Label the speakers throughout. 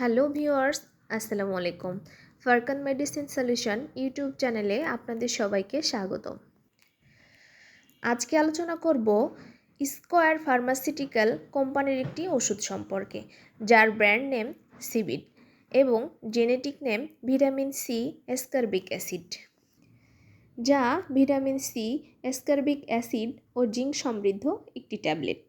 Speaker 1: Hello viewers, আসসালামু আলাইকুম। ফারকান medicine solution YouTube চ্যানেলে আপনাদের সবাইকে স্বাগত আজকে আলোচনা করব স্কোয়ার ফার্মাসিউটিক্যাল কোম্পানির একটি ওষুধ সম্পর্কে, যার ব্র্যান্ড নেম সিবিড এবং genetic name vitamin C ascorbic acid, যা ভিটামিন সি এসকারবিক অ্যাসিড ও জিঙ্ক সমৃদ্ধ একটি ট্যাবলেট।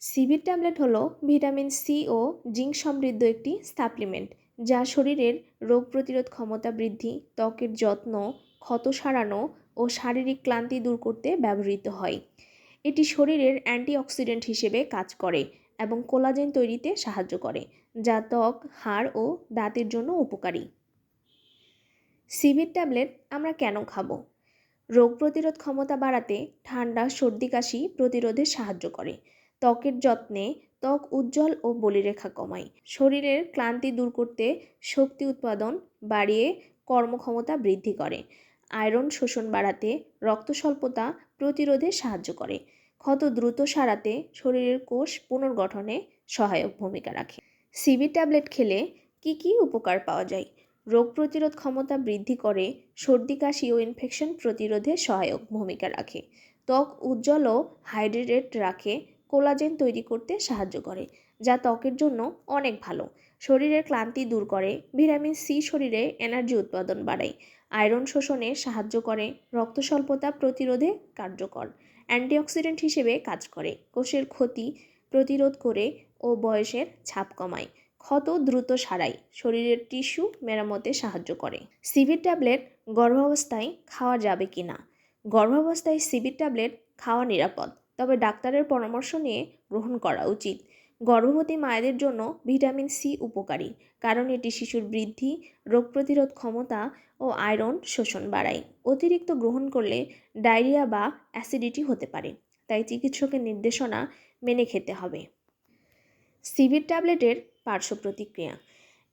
Speaker 1: সিবির ট্যাবলেট হলো ভিটামিন সি ও জিঙ্ক সমৃদ্ধ একটি সাপ্লিমেন্ট যা শরীরের রোগ প্রতিরোধ ক্ষমতা বৃদ্ধি, ত্বকের যত্ন, ক্ষত সারানো ও শারীরিক ক্লান্তি দূর করতে ব্যবহৃত হয়। এটি শরীরের অ্যান্টিঅক্সিডেন্ট হিসেবে কাজ করে এবং কোলাজেন তৈরিতে সাহায্য করে, যা ত্বক, হাড় ও দাঁতের জন্য উপকারী। সিবির ট্যাবলেট আমরা কেন খাব? রোগ প্রতিরোধ ক্ষমতা বাড়াতে ঠান্ডা, সর্দি, কাশি প্রতিরোধে সাহায্য করে। ত্বকের যত্নে ত্বক উজ্জ্বল ও বলিরেখা কমায়। শরীরের ক্লান্তি দূর করতে শক্তি উৎপাদন বাড়িয়ে কর্মক্ষমতা বৃদ্ধি করে। আয়রন শোষণ বাড়াতে রক্ত স্বল্পতা প্রতিরোধে সাহায্য করে। ক্ষত দ্রুত সারাতে শরীরের কোষ পুনর্গঠনে সহায়ক ভূমিকা রাখে। সিবি ট্যাবলেট খেলে কি কি উপকার পাওয়া যায়? রোগ প্রতিরোধ ক্ষমতা বৃদ্ধি করে সর্দি, কাশি ও ইনফেকশন প্রতিরোধে সহায়ক ভূমিকা রাখে। ত্বক উজ্জ্বল ও হাইড্রেটেড রাখে কোলাজেন তৈরি করতে সাহায্য করে, যা ত্বকের জন্য অনেক ভালো। শরীরের ক্লান্তি দূর করে, ভিটামিন সি শরীরে এনার্জি উৎপাদন বাড়ায়। আয়রন শোষণে সাহায্য করে রক্ত স্বল্পতা প্রতিরোধে কার্যকর। অ্যান্টিঅক্সিডেন্ট হিসেবে কাজ করে, কোষের ক্ষতি প্রতিরোধ করে ও বয়সের ছাপ কমায়। ক্ষত দ্রুত সারায়, শরীরের টিস্যু মেরামতে সাহায্য করে। সিভির ট্যাবলেট গর্ভাবস্থায় খাওয়া যাবে কি না গর্ভাবস্থায় সিভির ট্যাবলেট খাওয়া নিরাপদ। তবে ডাক্তারের পরামর্শ নিয়ে গ্রহণ করা উচিত। গর্ভবতী মায়েদের জন্য ভিটামিন সি উপকারী, কারণ এটি শিশুর বৃদ্ধি, রোগ প্রতিরোধ ক্ষমতা ও আয়রন শোষণ বাড়ায়। অতিরিক্ত গ্রহণ করলে ডায়রিয়া বা অ্যাসিডিটি হতে পারে, তাই চিকিৎসকের নির্দেশনা মেনে খেতে হবে। সিভির ট্যাবলেটের পার্শ্ব প্রতিক্রিয়া।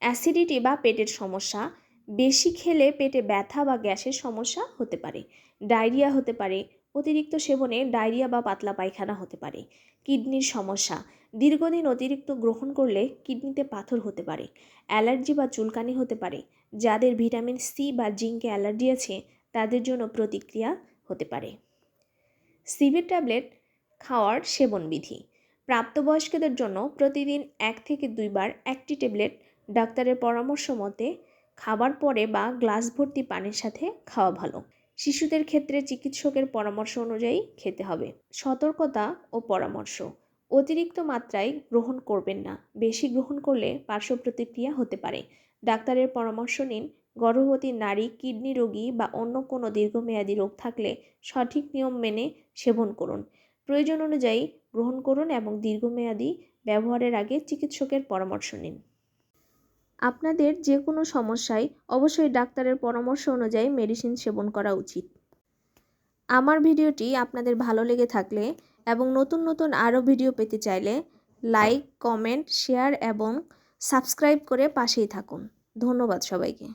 Speaker 1: অ্যাসিডিটি বা পেটের সমস্যা, বেশি খেলে পেটে ব্যথা বা গ্যাসের সমস্যা হতে পারে, ডায়রিয়া হতে পারে অতিরিক্ত সেবনে ডায়রিয়া বা পাতলা পায়খানা হতে পারে, কিডনির সমস্যা। দীর্ঘদিন অতিরিক্ত গ্রহণ করলে কিডনিতে পাথর হতে পারে, অ্যালার্জি বা চুলকানি হতে পারে, যাদের ভিটামিন সি বা জিঙ্কে অ্যালার্জি আছে, তাদের জন্য প্রতিক্রিয়া হতে পারে। সিভির ট্যাবলেট খাওয়ার সেবন বিধি, প্রাপ্তবয়স্কদের জন্য প্রতিদিন এক থেকে দুইবার একটি ট্যাবলেট ডাক্তারের পরামর্শ মতে খাবার পরে বা গ্লাস ভর্তি পানির সাথে খাওয়া ভালো। শিশুদের ক্ষেত্রে চিকিৎসকের পরামর্শ অনুযায়ী খেতে হবে। সতর্কতা ও পরামর্শ। অতিরিক্ত মাত্রায় গ্রহণ করবেন না। বেশি গ্রহণ করলে পার্শ্ব প্রতিক্রিয়া হতে পারে। ডাক্তারের পরামর্শ নিন। গর্ভবতী নারী, কিডনি রোগী বা অন্য কোনো দীর্ঘমেয়াদী রোগ থাকলে সঠিক নিয়ম মেনে সেবন করুন। প্রয়োজন অনুযায়ী গ্রহণ করুন এবং দীর্ঘমেয়াদী ব্যবহারের আগে চিকিৎসকের পরামর্শ নিন। আপনাদের যে কোনো সমস্যায় অবশ্যই ডাক্তারের পরামর্শ অনুযায়ী মেডিসিন সেবন করা উচিত। আমার ভিডিওটি আপনাদের ভালো লেগে থাকলে এবং নতুন নতুন আরও ভিডিও পেতে চাইলে লাইক, কমেন্ট, শেয়ার এবং সাবস্ক্রাইব করে পাশেই থাকুন। ধন্যবাদ সবাইকে।